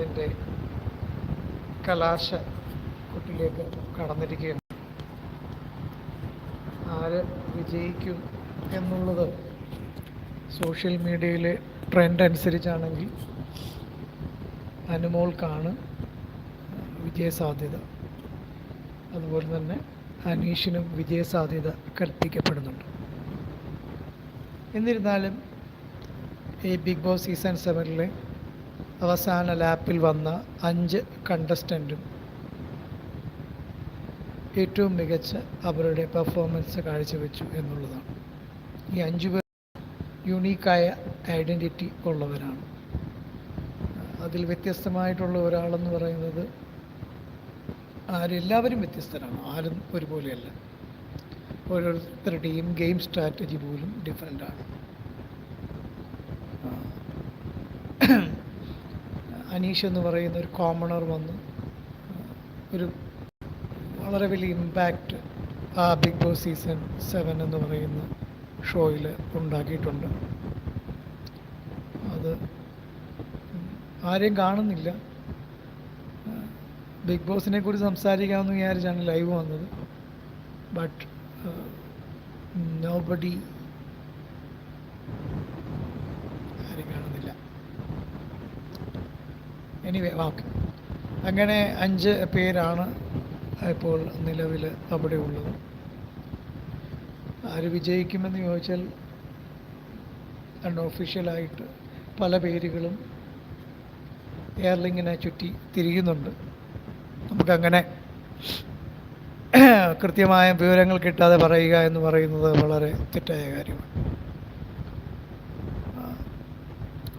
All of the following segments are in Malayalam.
അതിന്റെ കലാശ കുട്ടിലേക്ക് കടന്നിരിക്കുകയാണ്. ആര് വിജയിക്കും എന്നുള്ളത് സോഷ്യൽ മീഡിയയിലെ ട്രെൻഡ് അനുസരിച്ചാണെങ്കിൽ അനുമോൾക്കാണ് വിജയസാധ്യത. അതുപോലെ തന്നെ അനീഷിനും വിജയസാധ്യത കൽപ്പിക്കപ്പെടുന്നുണ്ട്. എന്നിരുന്നാലും ഈ ബിഗ് ബോസ് സീസൺ സെവനിലെ അവസാന ലാപ്പിൽ വന്ന അഞ്ച് കണ്ടസ്റ്റന്റും ഏറ്റവും മികച്ച അവരുടെ പെർഫോമൻസ് കാഴ്ചവെച്ചു എന്നുള്ളതാണ്. ഈ അഞ്ചു പേർ യുണീക്കായ ഐഡന്റിറ്റി ഉള്ളവരാണ്. അതിൽ വ്യത്യസ്തമായിട്ടുള്ള ഒരാളെന്ന് പറയുന്നത് ആരെല്ലാവരും വ്യത്യസ്തരാണ്. ആരും ഒരുപോലെയല്ല. ഓരോരുത്തരുടെയും ഗെയിം സ്ട്രാറ്റജി പോലും ഡിഫറെന്റ് ആണ്. അനീഷ് എന്ന് പറയുന്ന ഒരു കോമണർ വന്നു. ഒരു വളരെ വലിയ ഇമ്പാക്റ്റ് ആ ബിഗ് ബോസ് സീസൺ സെവൻ എന്ന് പറയുന്ന ഷോയിൽ ഉണ്ടാക്കിയിട്ടുണ്ട്. അത് ആരെയും കാണുന്നില്ല. ബിഗ് ബോസിനെ കുറിച്ച് സംസാരിക്കാമെന്ന് വിചാരിച്ചാണ് ലൈവ് വന്നത്. ബട്ട് നോ ബഡി ആരും കാണുന്നില്ല എനിവേ ഓക്കെ അങ്ങനെ അഞ്ച് പേരാണ് ഇപ്പോൾ നിലവിൽ അവിടെ ഉള്ളത്. ആര് വിജയിക്കുമെന്ന് ചോദിച്ചാൽ അൺഒഫീഷ്യലായിട്ട് പല പേരുകളും എയർലിങ്ങിനെ ചുറ്റി തിരിയുന്നുണ്ട്. നമുക്കങ്ങനെ കൃത്യമായ വിവരങ്ങൾ കിട്ടാതെ പറയുക എന്ന് പറയുന്നത് വളരെ തെറ്റായ കാര്യമാണ് ആ,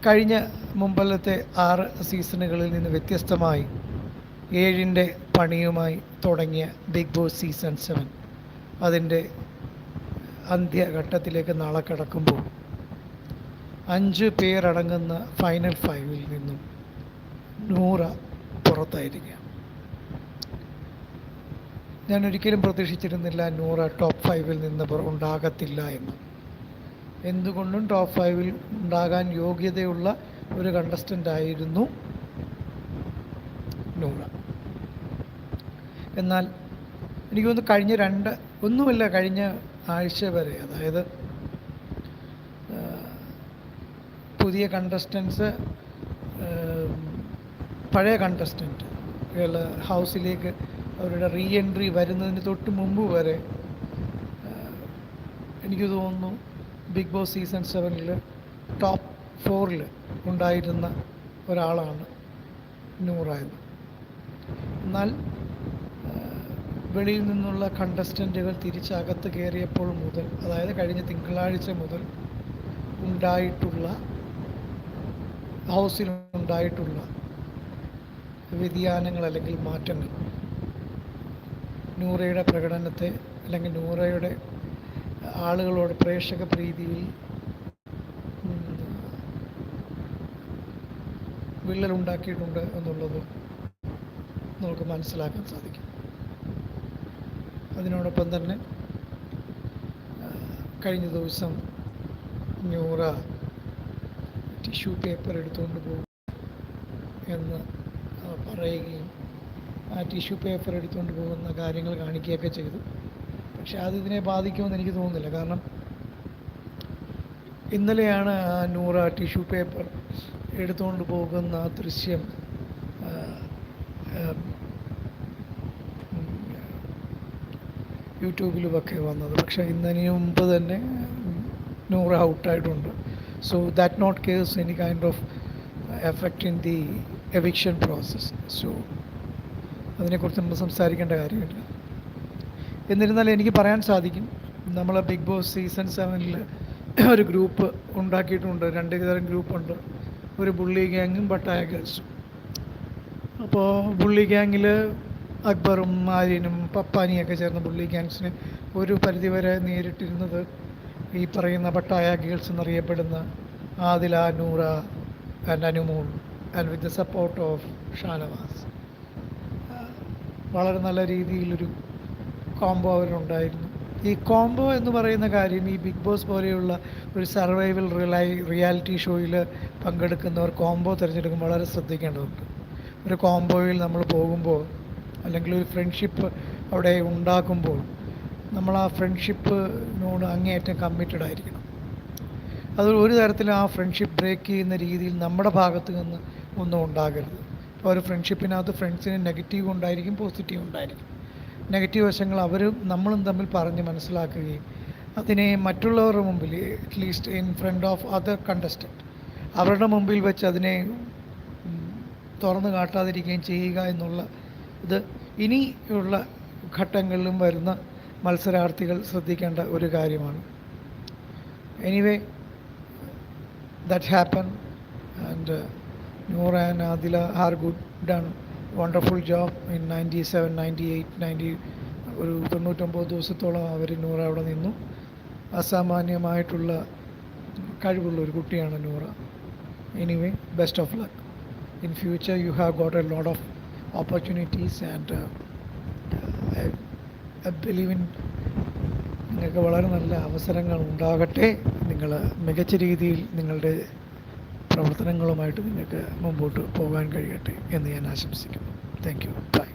കഴിഞ്ഞ മുമ്പലത്തെ ആറ് സീസണുകളിൽ നിന്ന് വ്യത്യസ്തമായി ഏഴിന്റെ പണിയുമായി തുടങ്ങിയ ബിഗ് ബോസ് സീസൺ സെവൻ അതിന്റെ അന്ത്യഘട്ടത്തിലേക്ക് നാളെ കടക്കുമ്പോൾ അഞ്ച് പേരടങ്ങുന്ന ഫൈനൽ ഫൈവിൽ നിന്നും നൂറ പുറത്തായിരിക്കുക ഞാൻ ഒരിക്കലും പ്രതീക്ഷിച്ചിരുന്നില്ല നൂറ ടോപ്പ് ഫൈവിൽ നിന്ന് ഉണ്ടാകത്തില്ല എന്ന്. എന്തുകൊണ്ടും ടോപ്പ് ഫൈവിൽ ഉണ്ടാകാൻ യോഗ്യതയുള്ള ഒരു കണ്ടസ്റ്റന്റ് ആയിരുന്നു നൂറ. എന്നാൽ എനിക്ക് തോന്നുന്നു കഴിഞ്ഞ രണ്ട് ഒന്നുമല്ല കഴിഞ്ഞ ആഴ്ച വരെ അതായത് പുതിയ കണ്ടസ്റ്റൻസ് പഴയ കണ്ടസ്റ്റന്റ് ഹൗസിലേക്ക് അവരുടെ റീ എൻട്രി വരുന്നതിന് തൊട്ട് മുമ്പ് വരെ എനിക്ക് തോന്നുന്നു ബിഗ് ബോസ് സീസൺ സെവനിൽ ടോപ്പ് ഫോറിൽ ഉണ്ടായിരുന്ന ഒരാളാണ് നൂറായത്. എന്നാൽ വെളിയിൽ നിന്നുള്ള കണ്ടസ്റ്റന്റുകൾ തിരിച്ചകത്ത് കയറിയപ്പോൾ മുതൽ അതായത് കഴിഞ്ഞ തിങ്കളാഴ്ച മുതൽ ഉണ്ടായിട്ടുള്ള ഹൗസിൽ ഉണ്ടായിട്ടുള്ള വ്യതിയാനങ്ങൾ അല്ലെങ്കിൽ മാറ്റങ്ങൾ നൂറയുടെ പ്രകടനത്തെ അല്ലെങ്കിൽ നൂറയുടെ ആളുകളോട് പ്രേക്ഷക പ്രീതിയിൽ വിള്ളലുണ്ടാക്കിയിട്ടുണ്ട് എന്നുള്ളത് നമുക്ക് മനസ്സിലാക്കാൻ സാധിക്കും. അതിനോടൊപ്പം തന്നെ കഴിഞ്ഞ ദിവസം ന്യൂറ ടിഷ്യൂ പേപ്പർ എടുത്തുകൊണ്ട് പോകും എന്ന് പറയുകയും ആ ടിഷ്യൂ പേപ്പർ എടുത്തുകൊണ്ട് പോകുന്ന കാര്യങ്ങൾ കാണിക്കുകയൊക്കെ ചെയ്തു. പക്ഷെ അത് ഇതിനെ ബാധിക്കുമെന്ന് എനിക്ക് തോന്നുന്നില്ല. കാരണം ഇന്നലെയാണ് ആ നൂറ ടിഷ്യൂ പേപ്പർ എടുത്തുകൊണ്ട് പോകുന്ന ആ ദൃശ്യം യൂട്യൂബിലുമൊക്കെ വന്നത്. പക്ഷേ ഇന്നതിന് മുമ്പ് തന്നെ നൂറ് ഔട്ടായിട്ടുണ്ട്. So that not case any kind of effect in the eviction process so അതിനെക്കുറിച്ച് നമ്മൾ സംസാരിക്കേണ്ട കാര്യമില്ല. എന്നിരുന്നാലും എനിക്ക് പറയാൻ സാധിക്കും. നമ്മൾ ബിഗ് ബോസ് സീസൺ സെവനിൽ ഒരു ഗ്രൂപ്പ് ഉണ്ടാക്കിയിട്ടുണ്ട്. രണ്ട് തരം ഗ്രൂപ്പുണ്ട് ഒരു ബുള്ളി ഗ്യാങ്ങും ബട്ടായ ഗേൾസും അപ്പോൾ ബുള്ളി ഗ്യാങ്ങിൽ അക്ബറും ആര്യനും പപ്പാനിയൊക്കെ ചേർന്ന ബുള്ളി ഗ്യാങ്സിനെ ഒരു പരിധിവരെ നേരിട്ടിരുന്നത് ഈ പറയുന്ന ബട്ടായ ഗേൾസ് എന്നറിയപ്പെടുന്ന Adhila Noora and Anumol and with the support of Shanavas. വളരെ നല്ല രീതിയിലൊരു കോംബോ അവരുണ്ടായിരുന്നു ഈ കോംബോ എന്ന് പറയുന്ന കാര്യം ഈ ബിഗ് ബോസ് പോലെയുള്ള ഒരു സർവൈവൽ റിലൈ റിയാലിറ്റി ഷോയിൽ പങ്കെടുക്കുന്നവർ കോംബോ തിരഞ്ഞെടുക്കുമ്പോൾ വളരെ ശ്രദ്ധിക്കേണ്ടതുണ്ട്. ഒരു കോംബോയിൽ നമ്മൾ പോകുമ്പോൾ അല്ലെങ്കിൽ ഒരു ഫ്രണ്ട്ഷിപ്പ് അവിടെ ഉണ്ടാക്കുമ്പോൾ നമ്മൾ ആ ഫ്രണ്ട്ഷിപ്പിനോട് അങ്ങേയറ്റം കമ്മിറ്റഡ് ആയിരിക്കണം. അത് ഒരു തരത്തിലും ആ ഫ്രണ്ട്ഷിപ്പ് ബ്രേക്ക് ചെയ്യുന്ന രീതിയിൽ നമ്മുടെ ഭാഗത്ത് നിന്ന് ഒന്നും ഉണ്ടാകരുത്. ഇപ്പോൾ ഒരു ഫ്രണ്ട്ഷിപ്പിനകത്ത് ഫ്രണ്ട്സിന് നെഗറ്റീവ് ഉണ്ടായിരിക്കും പോസിറ്റീവ് ഉണ്ടായിരിക്കും. നെഗറ്റീവ് വശങ്ങൾ അവരും നമ്മളും തമ്മിൽ പറഞ്ഞ് മനസ്സിലാക്കുകയും അതിനെ മറ്റുള്ളവരുടെ മുമ്പിൽ at least in front of other contestant അവരുടെ മുമ്പിൽ വെച്ച് അതിനെ തുറന്നു കാട്ടാതിരിക്കുകയും ചെയ്യുക എന്നുള്ള ഇത് ഇനിയുള്ള ഘട്ടങ്ങളിലും വരുന്ന മത്സരാർത്ഥികൾ ശ്രദ്ധിക്കേണ്ട ഒരു കാര്യമാണ്. Anyway that happen and Noor and Adhila her good are good done wonderful job in 97 98 90 ഒരു തൊണ്ണൂറ്റൊമ്പത് ദിവസത്തോളം അവർ നൂറ അവിടെ നിന്നു. അസാമാന്യമായിട്ടുള്ള കഴിവുള്ള ഒരു കുട്ടിയാണ് Noora. Anyway best of luck in future you have got a lot of opportunities and I believe in നിങ്ങൾക്ക് വളരെ നല്ല അവസരങ്ങൾ ഉണ്ടാകട്ടെ. നിങ്ങൾ മികച്ച രീതിയിൽ നിങ്ങളുടെ പ്രവർത്തനങ്ങളുമായിട്ട് നിങ്ങൾക്ക് മുമ്പോട്ട് പോകാൻ കഴിയട്ടെ എന്ന് ഞാൻ ആശംസിക്കുന്നു. Thank you by